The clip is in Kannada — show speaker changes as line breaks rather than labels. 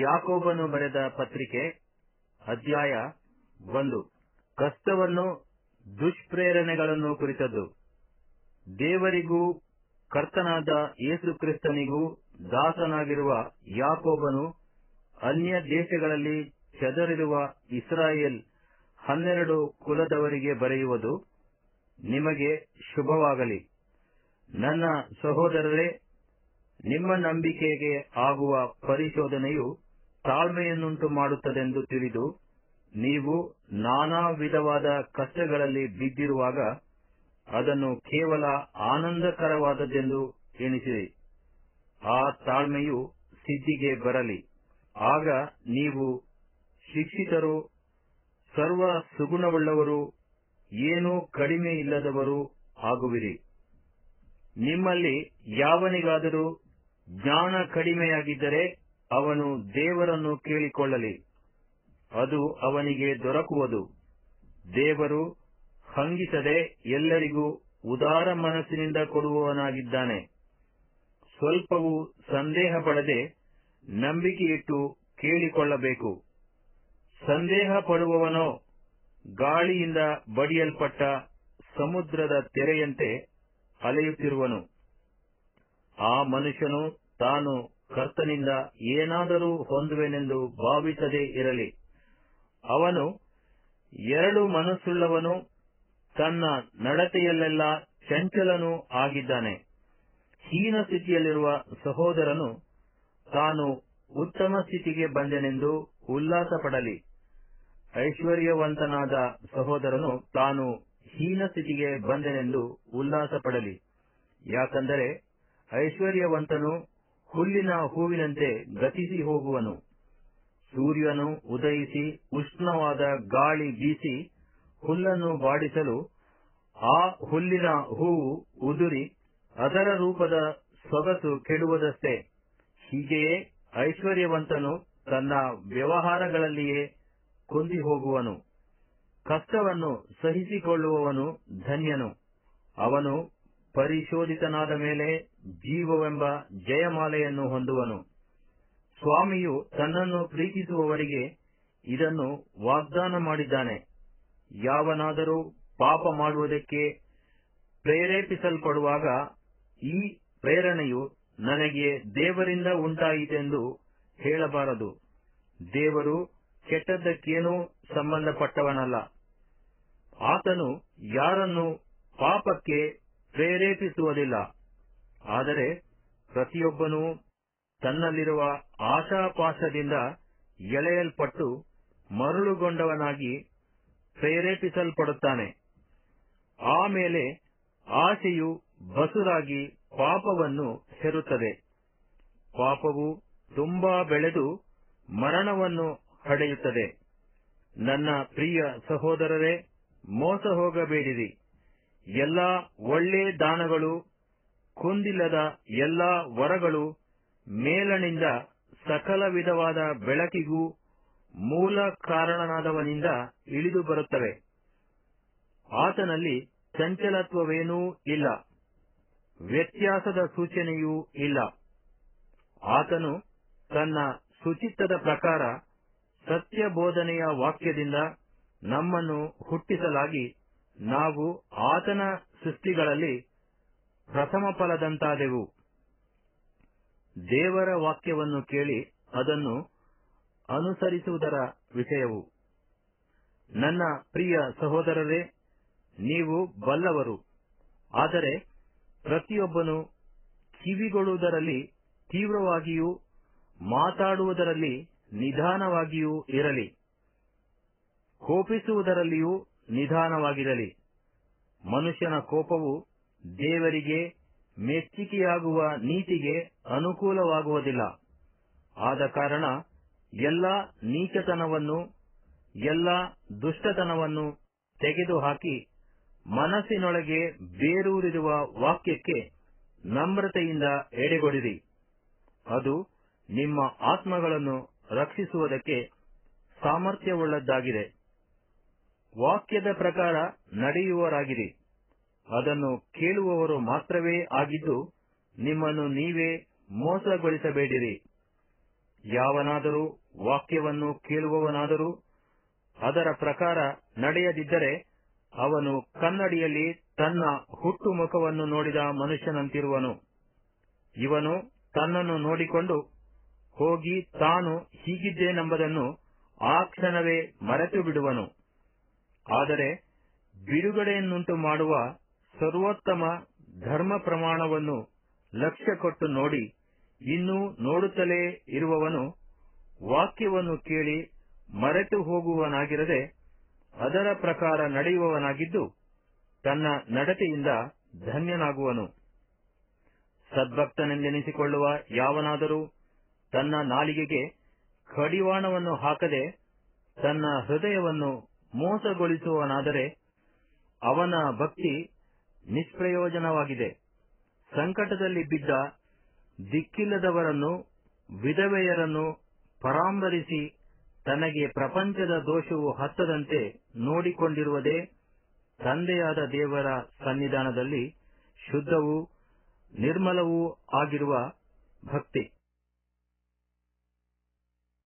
ಯಾಕೋಬನು ಬರೆದ ಪತ್ರಿಕೆ, ಅಧ್ಯಾಯ ಒಂದು. ಕಷ್ಟವನ್ನು ದುಷ್ಪ್ರೇರಣೆಗಳನ್ನು ಕುರಿತದ್ದು. ದೇವರಿಗೂ, ಕರ್ತನಾದ ಯೇಸು ಕ್ರಿಸ್ತನಿಗೂ ದಾಸನಾಗಿರುವ ಯಾಕೋಬನು ಅನ್ಯ ದೇಶಗಳಲ್ಲಿ ಚದರಿರುವ ಇಸ್ರಾಯೇಲ್ ಹನ್ನೆರಡು ಕುಲದವರಿಗೆ ಬರೆಯುವುದು ನಿಮಗೆ ಶುಭವಾಗಲಿ. ನನ್ನ ಸಹೋದರರೇ, ನಿಮ್ಮ ನಂಬಿಕೆಗೆ ಆಗುವ ಪರಿಶೋಧನೆಯು ತಾಳ್ಮೆಯನ್ನುಂಟು ಮಾಡುತ್ತದೆಂದು ತಿಳಿದು ನೀವು ನಾನಾ ವಿಧವಾದ ಕಷ್ಟಗಳಲ್ಲಿ ಬಿದ್ದಿರುವಾಗ ಅದನ್ನು ಕೇವಲ ಆನಂದಕರವಾದದ್ದೆಂದು ಎಣಿಸಿರಿ. ಆ ತಾಳ್ಮೆಯು ಸಿದ್ಧಿಗೆ ಬರಲಿ. ಆಗ ನೀವು ಶಿಕ್ಷಿತರು, ಸರ್ವ ಸುಗುಣವುಳ್ಳವರು, ಏನೂ ಕಡಿಮೆ ಇಲ್ಲದವರು ಆಗುವಿರಿ. ನಿಮ್ಮಲ್ಲಿ ಯಾವನಿಗಾದರೂ ಜ್ಞಾನ ಕಡಿಮೆಯಾಗಿದ್ದರೆ ಅವನು ದೇವರನ್ನು ಕೇಳಿಕೊಳ್ಳಲಿ. ಅದು ಅವನಿಗೆ ದೊರಕುವುದು. ದೇವರು ಹಂಗಿಸದೆ ಎಲ್ಲರಿಗೂ ಉದಾರ ಮನಸ್ಸಿನಿಂದ ಕೊಡುವವನಾಗಿದ್ದಾನೆ. ಸ್ವಲ್ಪವೂ ಸಂದೇಹ ಪಡದೆ ನಂಬಿಕೆಯಿಟ್ಟು ಕೇಳಿಕೊಳ್ಳಬೇಕು. ಸಂದೇಹ ಪಡುವವನೋ ಗಾಳಿಯಿಂದ ಬಡಿಯಲ್ಪಟ್ಟ ಸಮುದ್ರದ ತೆರೆಯಂತೆ ಅಲೆಯುತ್ತಿರುವನು. ಆ ಮನುಷ್ಯನು ತಾನು ಕರ್ತನಿಂದ ಏನಾದರೂ ಹೊಂದುವೆನೆಂದು ಭಾವಿಸದೇ ಇರಲಿ. ಅವನು ಎರಡು ಮನಸ್ಸುಳ್ಳವನು, ತನ್ನ ನಡತೆಯಲ್ಲೆಲ್ಲ ಚಂಚಲನೂ ಆಗಿದ್ದಾನೆ. ಹೀನ ಸ್ಥಿತಿಯಲ್ಲಿರುವ ಸಹೋದರನು ತಾನು ಉತ್ತಮ ಸ್ಥಿತಿಗೆ ಬಂದೆನೆಂದು ಉಲ್ಲಾಸ ಪಡಲಿ ಐಶ್ವರ್ಯವಂತನಾದ ಸಹೋದರನು ತಾನು ಹೀನ ಸ್ಥಿತಿಗೆ ಬಂದೆನೆಂದು ಉಲ್ಲಾಸ ಪಡಲಿ ಯಾಕಂದರೆ ಐಶ್ವರ್ಯವಂತನು ಹುಲ್ಲಿನ ಹೂವಿನಂತೆ ಗತಿಸಿ ಹೋಗುವನು. ಸೂರ್ಯನು ಉದಯಿಸಿ ಉಷ್ಣವಾದ ಗಾಳಿ ಬೀಸಿ ಹುಲ್ಲನ್ನು ಬಾಡಿಸಲು ಆ ಹುಲ್ಲಿನ ಹೂವು ಉದುರಿ ಅದರ ರೂಪದ ಸೊಗಸು ಕೆಡುವುದಷ್ಟೇ. ಹೀಗೆಯೇ ಐಶ್ವರ್ಯವಂತನು ತನ್ನ ವ್ಯವಹಾರಗಳಲ್ಲಿಯೇ ಕುಂದಿ ಹೋಗುವನು. ಕಷ್ಟವನ್ನು ಸಹಿಸಿಕೊಳ್ಳುವವನು ಧನ್ಯನು. ಅವನು ಪರಿಶೋಧಿತನಾದ ಮೇಲೆ ಜೀವವೆಂಬ ಜಯಮಾಲೆಯನ್ನು ಹೊಂದುವನು. ಸ್ವಾಮಿಯು ತನ್ನನ್ನು ಪ್ರೀತಿಸುವವರಿಗೆ ಇದನ್ನು ವಾಗ್ದಾನ ಮಾಡಿದ್ದಾನೆ. ಯಾವನಾದರೂ ಪಾಪ ಮಾಡುವುದಕ್ಕೆ ಪ್ರೇರೇಪಿಸಲ್ಪಡುವಾಗ ಈ ಪ್ರೇರಣೆಯು ನನಗೆ ದೇವರಿಂದ ಉಂಟಾಯಿತೆಂದು ಹೇಳಬಾರದು. ದೇವರು ಕೆಟ್ಟದ್ದಕ್ಕೇನೂ ಸಂಬಂಧಪಟ್ಟವನಲ್ಲ. ಆತನು ಯಾರನ್ನು ಪಾಪಕ್ಕೆ ಪ್ರೇರೇಪಿಸುವುದಿಲ್ಲ. ಆದರೆ ಪ್ರತಿಯೊಬ್ಬನೂ ತನ್ನಲ್ಲಿರುವ ಆಶಾಪಾಶದಿಂದ ಎಳೆಯಲ್ಪಟ್ಟು ಮರಳುಗೊಂಡವನಾಗಿ ಪ್ರೇರೇಪಿಸಲ್ಪಡುತ್ತಾನೆ. ಆಮೇಲೆ ಆಶೆಯು ಬಸುರಾಗಿ ಪಾಪವನ್ನು ಹೆರುತ್ತದೆ. ಪಾಪವು ತುಂಬಾ ಬೆಳೆದು ಮರಣವನ್ನು ಹಡೆಯುತ್ತದೆ ನನ್ನ ಪ್ರಿಯ ಸಹೋದರರೇ, ಮೋಸ ಹೋಗಬೇಡಿರಿ. ಎಲ್ಲಾ ಒಳ್ಳೆ ದಾನಗಳು, ಕುಂದಿಲ್ಲದ ಎಲ್ಲಾ ವರಗಳು, ಮೇಲನಿಂದ ಸಕಲ ವಿಧವಾದ ಬೆಳಕಿಗೂ ಮೂಲ ಕಾರಣನಾದವನಿಂದ ಇಳಿದು ಬರುತ್ತವೆ. ಆತನಲ್ಲಿ ಚಂಚಲತ್ವವೇನೂ ಇಲ್ಲ. ವ್ಯತ್ಯಾಸದ ಸೂಚನೆಯೂ ಇಲ್ಲ. ಆತನು ತನ್ನ ಶುಚಿತ್ವದ ಪ್ರಕಾರ ಸತ್ಯ ಬೋಧನೆಯ ವಾಕ್ಯದಿಂದ ನಮ್ಮನ್ನು ಹುಟ್ಟಿಸಲಾಗಿ ನಾವು ಆತನ ಸೃಷ್ಟಿಗಳಲ್ಲಿ ಪ್ರಥಮ ಫಲದಂತಾದೆವು. ದೇವರ ವಾಕ್ಯವನ್ನು ಕೇಳಿ ಅದನ್ನು ಅನುಸರಿಸುವುದರ ವಿಷಯವು. ನನ್ನ ಪ್ರಿಯ ಸಹೋದರರೇ, ನೀವು ಬಲ್ಲವರು, ಆದರೆ ಪ್ರತಿಯೊಬ್ಬನು ಕಿವಿಗೊಳ್ಳುವುದರಲ್ಲಿ ತೀವ್ರವಾಗಿಯೂ ಮಾತಾಡುವುದರಲ್ಲಿ ನಿಧಾನವಾಗಿಯೂ ಇರಲಿ. ಕೋಪಿಸುವುದರಲ್ಲಿಯೂ ನಿಧಾನವಾಗಿರಲಿ. ಮನುಷ್ಯನ ಕೋಪವು ದೇವರಿಗೆ, ಮೆಚ್ಚಿಕೆಯಾಗುವ ನೀತಿಗೆ ಅನುಕೂಲವಾಗುವುದಿಲ್ಲ. ಆದ ಕಾರಣ ಎಲ್ಲ ನೀಚತನವನ್ನು, ಎಲ್ಲ ದುಷ್ಟತನವನ್ನು ತೆಗೆದುಹಾಕಿ ಮನಸ್ಸಿನೊಳಗೆ ಬೇರೂರಿರುವ ವಾಕ್ಯಕ್ಕೆ ನಮ್ರತೆಯಿಂದ ಎಡೆಗೊಡಿರಿ. ಅದು ನಿಮ್ಮ ಆತ್ಮಗಳನ್ನು ರಕ್ಷಿಸುವುದಕ್ಕೆ ಸಾಮರ್ಥ್ಯವುಳ್ಳದ್ದಾಗಿದೆ. ವಾಕ್ಯದ ಪ್ರಕಾರ ನಡೆಯುವವರಾಗಿರಿ ಅದನ್ನು ಕೇಳುವವರು ಮಾತ್ರವೇ ಆಗಿದ್ದು, ನಿಮ್ಮನ್ನು ನೀವೇ ಮೋಸಗೊಳಿಸಬೇಡಿರಿ. ಯಾವನಾದರೂ ವಾಕ್ಯವನ್ನು ಕೇಳುವವನಾದರೂ, ಅದರ ಪ್ರಕಾರ ನಡೆಯದಿದ್ದರೆ, ಅವನು ಕನ್ನಡಿಯಲ್ಲಿ ತನ್ನ ಹುಟ್ಟು ಮುಖವನ್ನು ನೋಡಿದ ಮನುಷ್ಯನಂತಿರುವನು. ಇವನು ತನ್ನನ್ನು ನೋಡಿಕೊಂಡು, ಹೋಗಿ ತಾನು ಹೀಗಿದ್ದೇನೆಂಬುದನ್ನು ಆ ಕ್ಷಣವೇ ಮರೆತು ಬಿಡುವನು ಆದರೆ ಬಿಡುಗಡೆಯನ್ನುಂಟು ಮಾಡುವ ಸರ್ವೋತ್ತಮ ಧರ್ಮ ಪ್ರಮಾಣವನ್ನು ಲಕ್ಷ್ಯ ಕೊಟ್ಟು ನೋಡಿ ಇನ್ನೂ ನೋಡುತ್ತಲೇ ಇರುವವನು ವಾಕ್ಯವನ್ನು ಕೇಳಿ ಮರೆತು ಹೋಗುವನಾಗಿರದೆ ಅದರ ಪ್ರಕಾರ ನಡೆಯುವವನಾಗಿದ್ದು ತನ್ನ ನಡತೆಯಿಂದ ಧನ್ಯನಾಗುವನು. ಸದ್ಭಕ್ತನೆಂದೆನಿಸಿಕೊಳ್ಳುವ ಯಾವನಾದರೂ ತನ್ನ ನಾಲಿಗೆಗೆ ಕಡಿವಾಣವನ್ನು ಹಾಕದೆ ತನ್ನ ಹೃದಯವನ್ನು ಮೋಸಗೊಳಿಸುವವನಾದರೆ ಅವನ ಭಕ್ತಿ ನಿಷ್ಪ್ರಯೋಜನವಾಗಿದೆ. ಸಂಕಟದಲ್ಲಿ ಬಿದ್ದ ದಿಕ್ಕಿಲ್ಲದವರನ್ನು, ವಿಧವೆಯರನ್ನು ಪರಾಂಬರಿಸಿ ತನಗೆ ಪ್ರಪಂಚದ ದೋಷವು ಹತ್ತದಂತೆ ನೋಡಿಕೊಂಡಿರುವುದೇ ತಂದೆಯಾದ ದೇವರ ಸನ್ನಿಧಾನದಲ್ಲಿ ಶುದ್ಧವೂ ನಿರ್ಮಲವೂ ಆಗಿರುವ ಭಕ್ತಿ.